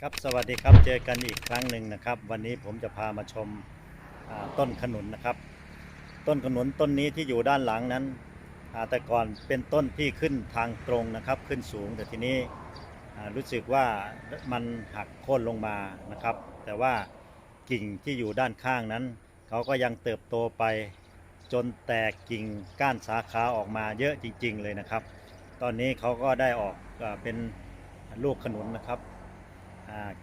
ครับสวัสดีครับเจอกันอีกครั้งหนึ่งนะครับ วันนี้ผมจะพามาชมต้นขนุนนะครับ ต้นขนุนต้นนี้ที่อยู่ด้านหลังนั้นแต่ก่อนเป็นต้นที่ขึ้นทางตรงนะครับ ขึ้นสูงแต่ทีนี้รู้สึกว่ามันหักโค่นลงมานะครับ แต่ว่ากิ่งที่อยู่ด้านข้างนั้น เขาก็ยังเติบโตไปจนแตกกิ่งก้านสาขาออกมาเยอะจริง ๆ เลยนะครับ ตอนนี้เขาก็ได้ออกเป็นลูกขนุนนะครับ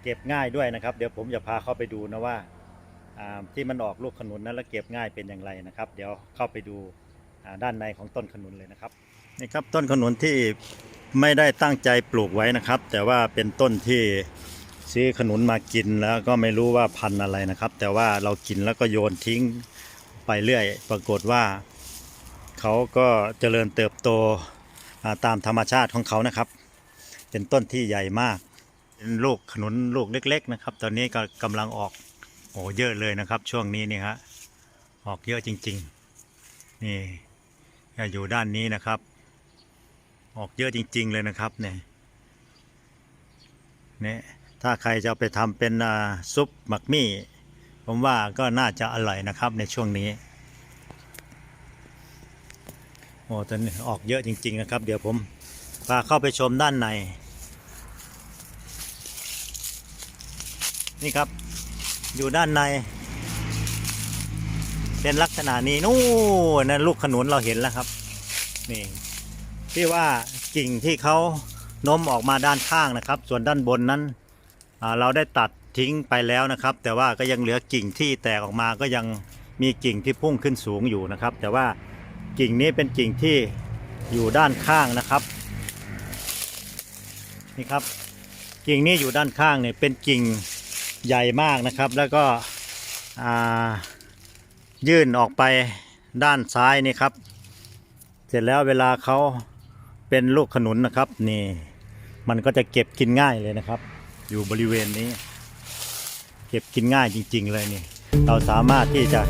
เก็บง่ายด้วยนะครับ เดี๋ยวผมจะพาเข้าไปดูนะว่าที่มันออกลูกขนุนนั้นแล้วเก็บง่ายเป็นอย่างไรนะครับ เดี๋ยวเข้าไปดูด้านในของต้นขนุนเลยนะครับนี่ครับต้นขนุนที่ไม่ได้ตั้งใจปลูกไว้นะครับ แต่ว่าเป็นต้นที่ซื้อขนุนมากินแล้วก็ไม่รู้ว่าพันธุ์อะไรนะครับ แต่ว่าเรากินแล้วก็โยนทิ้งไปเรื่อย ปรากฏว่าเขาก็เจริญเติบโตตามธรรมชาติของเขานะครับ เป็นต้นที่ใหญ่มาก ลูกขนุนลูกเล็ก ๆ นะครับ ตอนนี้ก็กำลังออกโอ้เยอะเลยนะครับ ช่วงนี้นี่ฮะออกเยอะจริง ๆ นี่อยู่ด้านนี้นะครับ ออกเยอะจริง ๆ เลยนะครับเนี่ยนี่ถ้าใครจะไปทำเป็นซุปหมักมี่ ผมว่าก็น่าจะอร่อยนะครับในช่วงนี้โอ้ตอนนี้ออกเยอะจริง ๆ นะครับ เดี๋ยวผมพาเข้าไปชมด้านใน นี่ครับ อยู่ด้านใน เป็นลักษณะนี้นู่นนั่นลูกขนุนเราเห็นแล้วครับ นี่ที่ว่ากิ่งที่เขาโน้มออกมาด้านข้างนะครับ ส่วนด้านบนนั้นเราได้ตัดทิ้งไปแล้วนะครับ แต่ว่าก็ยังเหลือกิ่งที่แตกออกมาก็ยังมีกิ่งที่พุ่งขึ้นสูงอยู่นะครับ แต่ว่ากิ่งนี้เป็นกิ่งที่อยู่ด้านข้างนะครับนี่ครับกิ่งนี้อยู่ด้านข้างเนี่ยเป็นกิ่ง ใหญ่มากนะครับ แล้วก็ยื่นออกไปด้านซ้ายนี่ครับ เสร็จแล้วเวลาเขาเป็นลูกขนุนนะครับนี่มันก็จะเก็บกินง่ายเลยนะครับ อยู่บริเวณนี้ เก็บกินง่ายจริง ๆ เลยนี่เราสามารถที่จะ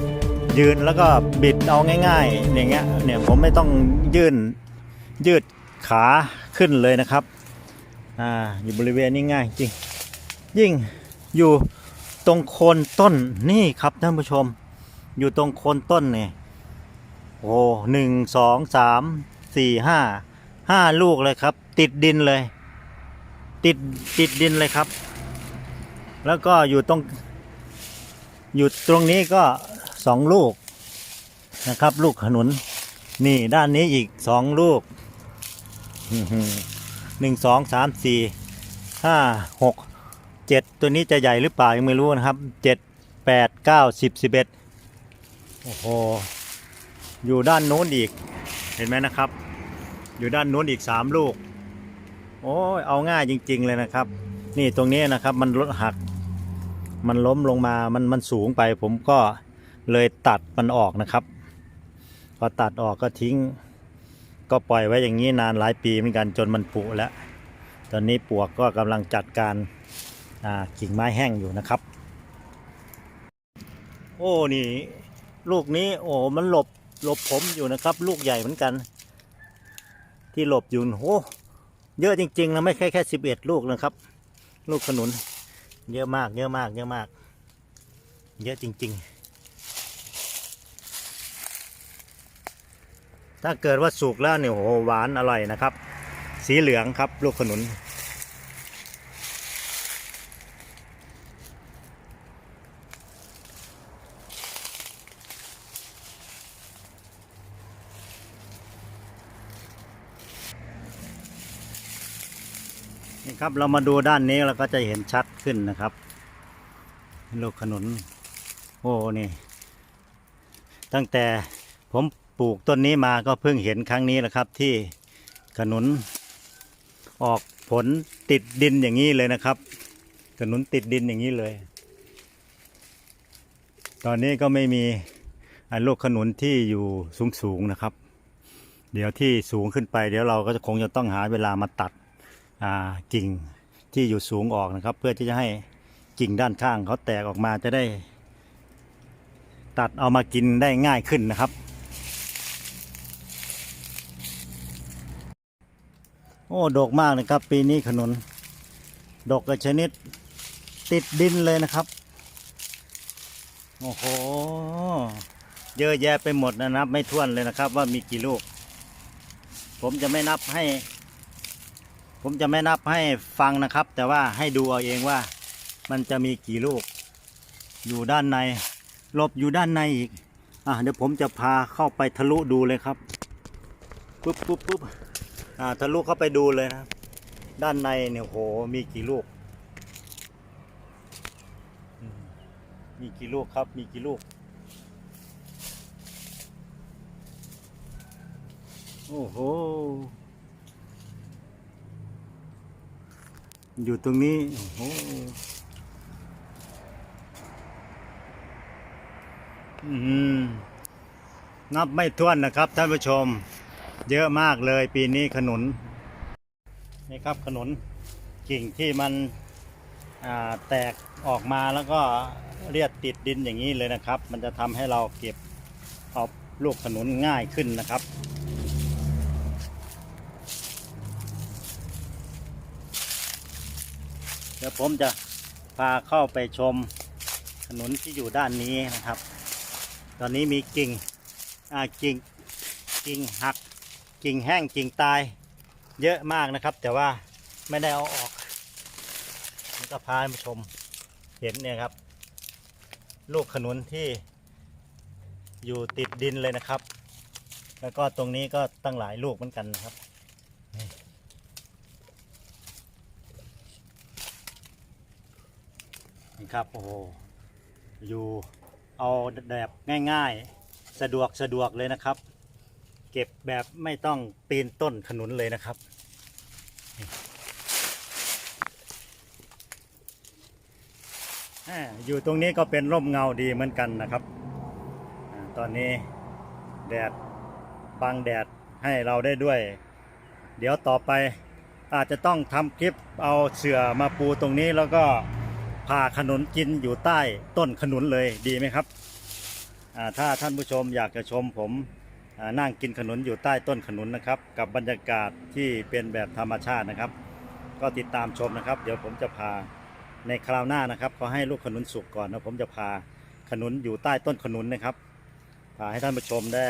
ยืนแล้วก็บิดเอาง่ายๆอย่างเงี้ยเนี่ยผมไม่ต้องยื่นยืดขาขึ้นเลยนะครับอ่าอยู่บริเวณนี้ง่ายจริงยิ่ง อยู่ตรงโคนต้นนี่ครับท่านผู้ชม อยู่ตรงโคนต้นเนี่ยโอ้หนึ่งสองสามสี่ห้าห้าลูกเลยครับ ติดดินเลย ติดติดดินเลยครับ แล้วก็อยู่ตรงอยู่ตรงนี้ก็สองลูกนะครับ ลูกขนุน นี่ด้านนี้อีกสองลูกหนึ่งสองสามสี่ห้าหก เจ็ดตัวนี้จะใหญ่หรือเปล่ายังไม่รู้นะครับเจ็ดแปดเก้าสิบสิบเอ็ดโอ้โหอยู่ด้านโน้นอีกเห็นไหมนะครับ อยู่ด้านโน้นอีกสามลูก โอ้ยเอาง่ายจริง ๆ เลยนะครับ นี่ตรงนี้นะครับมันลดหัก มันล้มลงมามันมันสูงไป ผมก็เลยตัดมันออกนะครับ พอตัดออกก็ทิ้ง ก็ปล่อยไว้อย่างนี้นานหลายปีเหมือนกันจนมันผุแล้วตอนนี้ปวกก็กำลังจัดการ กิ่งไม้แห้งอยู่นะครับ โอ้นี่ ลูกนี้โอ้มันหลบหลบผมอยู่นะครับ ลูกใหญ่เหมือนกัน ที่หลบอยู่โอ้เยอะจริงๆนะไม่ใช่แค่สิบเอ็ดลูกนะครับ ลูกขนุน เยอะมาก เยอะมาก เยอะมาก เยอะจริง ๆ ถ้าเกิดว่าสุกแล้วเนี่ยโอ้โหหวานอร่อยนะครับ สีเหลืองครับ ลูกขนุน นี่ครับเรามาดูด้านนี้เราก็จะเห็นชัดขึ้นนะครับลูกขนุน โอ้นี่ ตั้งแต่ผมปลูกต้นนี้มาก็เพิ่งเห็นครั้งนี้แหละครับ ที่ขนุน ออกผลติดดินอย่างนี้เลยนะครับ ขนุนติดดินอย่างนี้เลย ตอนนี้ก็ไม่มีลูกขนุนที่อยู่สูงๆนะครับ เดี๋ยวที่สูงขึ้นไป เดี๋ยวเราก็จะคงจะต้องหาเวลามาตัด กิ่งที่อยู่สูงออกนะครับ เพื่อที่จะให้กิ่งด้านข้างเขาแตกออกมาจะได้ ตัดเอามากินได้ง่ายขึ้นนะครับ โอ้ดกมากนะครับ ปีนี้ขนุน ดกกระชนิดติดดินเลยนะครับ โอ้โห เยอะแยะไปหมดนะนับ ไม่ถ้วนเลยนะครับว่ามีกี่ลูก ผมจะไม่นับให้ ผมจะไม่นับให้ฟังนะครับ แต่ว่าให้ดูเอาเองว่ามันจะมีกี่ลูก อยู่ด้านในหลบอยู่ด้านในอีกอะเดี๋ยวผมจะพาเข้าไปทะลุดูเลยครับปุ๊บปุ๊บปุ๊บอ่าทะลุเข้าไปดูเลยนะครับด้านในเนี่ยโหมีกี่ลูกมมีกี่ลูกครับ มีกี่ลูก โอ้โห อยู่ตรงนี้ โอ้โหนับไม่ถ้วนนะครับท่านผู้ชม เยอะมากเลยปีนี้ขนุน นี่ครับขนุนกิ่งที่มันแตกออกมาแล้วก็เลียดติดดินอย่างนี้เลยนะครับ มันจะทำให้เราเก็บเอาลูกขนุนง่ายขึ้นนะครับ ดี๋ยวผมจะพาเข้าไปชมขนุนที่อยู่ด้านนี้นะครับ ตอนนี้มีกิ่งอ่ากิ่งกิ่งหัก กิ่งแห้งกิ่งตายเยอะมากนะครับ แต่ว่าไม่ได้เอาออกนี่ก็พามาชมเห็นเนี่ยครับ ลูกขนุนที่อยู่ติดดินเลยนะครับ แล้วก็ตรงนี้ก็ตั้งหลายลูกเหมือนกันนะครับ นี่ครับโอ้โหอยู่เอาแบบง่ายๆ สะดวกสะดวกเลยนะครับ เก็บแบบไม่ต้องปีนต้นขนุนเลยนะครับ อยู่ตรงนี้ก็เป็นร่มเงาดีเหมือนกันนะครับ ตอนนี้แดดบังแดดให้เราได้ด้วย เดี๋ยวต่อไปอาจจะต้องทำคลิปเอาเสื่อมาปูตรงนี้แล้วก็ ผ่าขนุนกินอยู่ใต้ต้นขนุนเลยดีไหมครับถ้าท่านผู้ชมอยากจะชมผมนั่งกินขนุนอยู่ใต้ต้นขนุนนะครับ กับบรรยากาศที่เป็นแบบธรรมชาตินะครับ ก็ติดตามชมนะครับ เดี๋ยวผมจะพาในคราวหน้านะครับขอให้ลูกขนุนสุกก่อนนะผมจะพาขนุนอยู่ใต้ต้นขนุนนะครับพาให้ท่านผู้ชมได้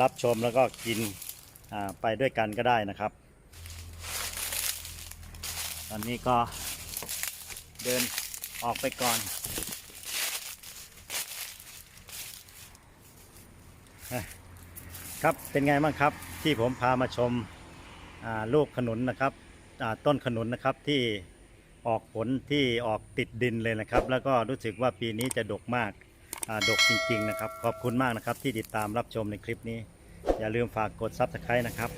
รับชมแล้วก็กินไปด้วยกันก็ได้นะครับ ตอนนี้ก็เดิน ออกไปก่อน ครับเป็นไงบ้างครับที่ผมพามาชมาลูกขนุนนะครับต้นขนุนนะครับที่ออกผลที่ออกติดดินเลยนะครับ แล้วก็รู้สึกว่าปีนี้จะดกมากาดกจริง ๆ นะครับ ขอบคุณมากนะครับที่ติดตามรับชมในคลิปนี้ อย่าลืมฝากกดซับสไครต์นะครับ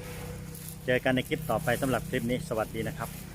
เจอกันในคลิปต่อไปสำหรับคลิปนี้สวัสดีนะครับ